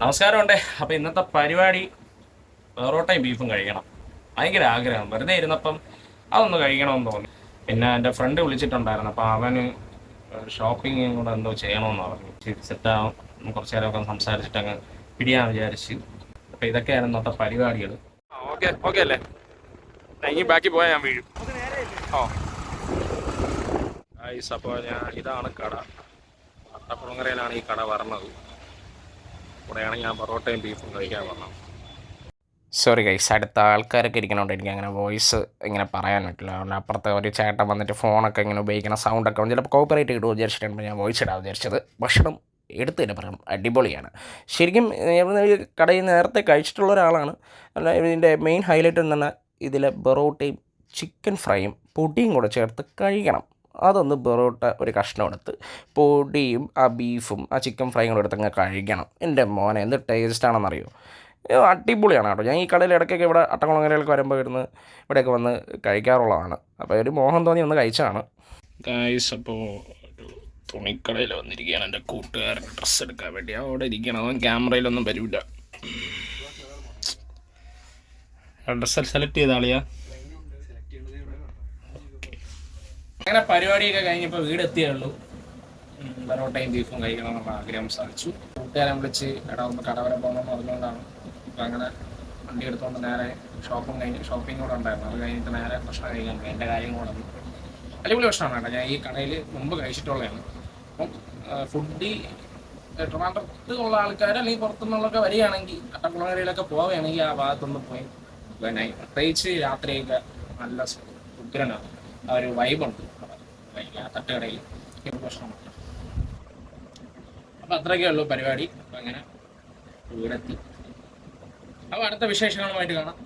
നമസ്കാരം ഉണ്ടേ അപ്പോൾ ഇന്നത്തെ പരിപാടി പൊറോട്ടയും ബീഫും കഴിക്കണം. ഭയങ്കര ആഗ്രഹം. വെറുതെ ഇരുന്നപ്പം അതൊന്ന് കഴിക്കണമെന്ന് തോന്നി. പിന്നെ എന്റെ ഫ്രണ്ട് വിളിച്ചിട്ടുണ്ടായിരുന്നു. അപ്പോൾ അവന് ഷോപ്പിംഗ് കൂടെ എന്തോ ചെയ്യണമെന്ന് പറഞ്ഞു. സെറ്റാവും കുറച്ച് നേരമൊക്കെ സംസാരിച്ചിട്ട് അങ്ങ് പിടിയാൻ വിചാരിച്ചു. അപ്പോൾ ഇതൊക്കെയാണ് ഇന്നത്തെ പരിപാടികൾ. ഓക്കെ. ഓക്കെ അല്ലേ? ഇനി ബാക്കി പോയാൽ ഞാൻ വീഴും. ഓ. ഞാൻ ഇതാണ് കട. അട്ടക്കുളങ്ങരയിലാണ് ഈ കട പറഞ്ഞത് ഇവിടെയാണ് ഞാൻ പൊറോട്ടയും ബീഫും കഴിക്കാൻ പറഞ്ഞത് സോറി ഗൈസ് അടുത്ത ആൾക്കാരൊക്കെ ഇരിക്കണോണ്ട് എനിക്ക് അങ്ങനെ വോയിസ് ഇങ്ങനെ പറയാൻ പറ്റില്ല. അതുകൊണ്ട് അപ്പുറത്തെ ഒരു ചേട്ടൻ വന്നിട്ട് ഫോണൊക്കെ ഇങ്ങനെ ഉപയോഗിക്കുന്ന സൗണ്ടൊക്കെ വന്ന് ചിലപ്പോൾ കോപ്പറേറ്റ് കിട്ടുമോ വിചാരിച്ചിട്ടുണ്ട് ഞാൻ വോയിസ് ഇടാൻ വിചാരിച്ചത്. ഭക്ഷണം എടുത്തു തന്നെ പറയണം അടിപൊളിയാണ്. ശരിക്കും കടയിൽ നേരത്തെ കഴിച്ചിട്ടുള്ള ഒരാളാണ്. അല്ല ഇതിന്റെ മെയിൻ ഹൈലൈറ്റ് എന്ന് പറഞ്ഞാൽ ഇതിലെ ബൊറോട്ടയും ചിക്കൻ ഫ്രൈയും പൊടിയും കൂടെ ചേർത്ത് കഴിക്കണം. അതൊന്ന് പൊറോട്ട ഒരു കഷ്ണം എടുത്ത് പൊടിയും ആ ബീഫും ആ ചിക്കൻ ഫ്രൈയും എടുത്ത് അങ്ങ് കഴിക്കണം. എന്റെ മോനെ എന്ത് ടേസ്റ്റാണെന്ന് അറിയോ അടിപൊളിയാണ് കേട്ടോ. ഞാൻ ഈ കടയിൽ ഇടയ്ക്കൊക്കെ ഇവിടെ അട്ടക്കുളങ്ങരയിലൊക്കെ വരുമ്പോൾ ഇരുന്ന് ഇവിടെയൊക്കെ വന്ന് കഴിക്കാറുള്ളതാണ്. അപ്പോൾ ഒരു മോഹം തോന്നി ഒന്ന് കഴിച്ചതാണ് ഗായ്സ് അപ്പോൾ ഒരു തുണിക്കടയിൽ വന്നിരിക്കുകയാണ് എന്റെ കൂട്ടുകാരൻ. ഡ്രസ്സ് എടുക്കാൻ വേണ്ടി അവിടെ ഇരിക്കണം അവൻ ക്യാമറയിലൊന്നും വരില്ല ഡ്രസ്സ് സെലക്ട് ചെയ്ത അങ്ങനെ പരിപാടിയൊക്കെ കഴിഞ്ഞപ്പോൾ വീടെത്തിയേ ഉള്ളൂ പൊറോട്ടയും ബീഫും കഴിക്കണം എന്നുള്ള ആഗ്രഹം സാധിച്ചു. കൂട്ടുകാരെ വിളിച്ച് എടാ ഒന്ന് കട വരെ പോകണമെന്ന് പറഞ്ഞുകൊണ്ടാണ് അപ്പം അങ്ങനെ വണ്ടി എടുത്തുകൊണ്ട് നേരെ ഷോപ്പും കഴിഞ്ഞ് ഷോപ്പിംഗ് കൂടെ ഉണ്ടായിരുന്നു. അത് കഴിഞ്ഞിട്ട് നേരെ ഭക്ഷണം കഴിക്കാൻ എന്റെ കാര്യം കൂടെ അടിപൊളി ഭക്ഷണമാണ് കേട്ടോ. ഞാൻ ഈ കടയിൽ മുമ്പ് കഴിച്ചിട്ടുള്ളതാണ്. അപ്പം ഫുഡി ട്രിവാൻഡ്രത്ത് ഉള്ള ആൾക്കാർ അല്ലെങ്കിൽ പുറത്തുനിന്നുള്ളൊക്കെ വരികയാണെങ്കിൽ കട്ടക്കുളങ്ങരയിലൊക്കെ പോവുകയാണെങ്കിൽ ആ ഭാഗത്തൊന്ന് പോയി പിന്നെ പ്രത്യേകിച്ച് രാത്രിയൊക്കെ നല്ല ഉഗ്രനാണ്. ആ ഒരു വൈബുണ്ട് തട്ടുകടയിൽ ഈ ഭക്ഷണമുണ്ട് അപ്പം അത്രയൊക്കെ ഉള്ളൂ പരിപാടി. അപ്പം അങ്ങനെ വീടെത്തി അപ്പോൾ അടുത്ത വിശേഷങ്ങളുമായിട്ട് കാണാം.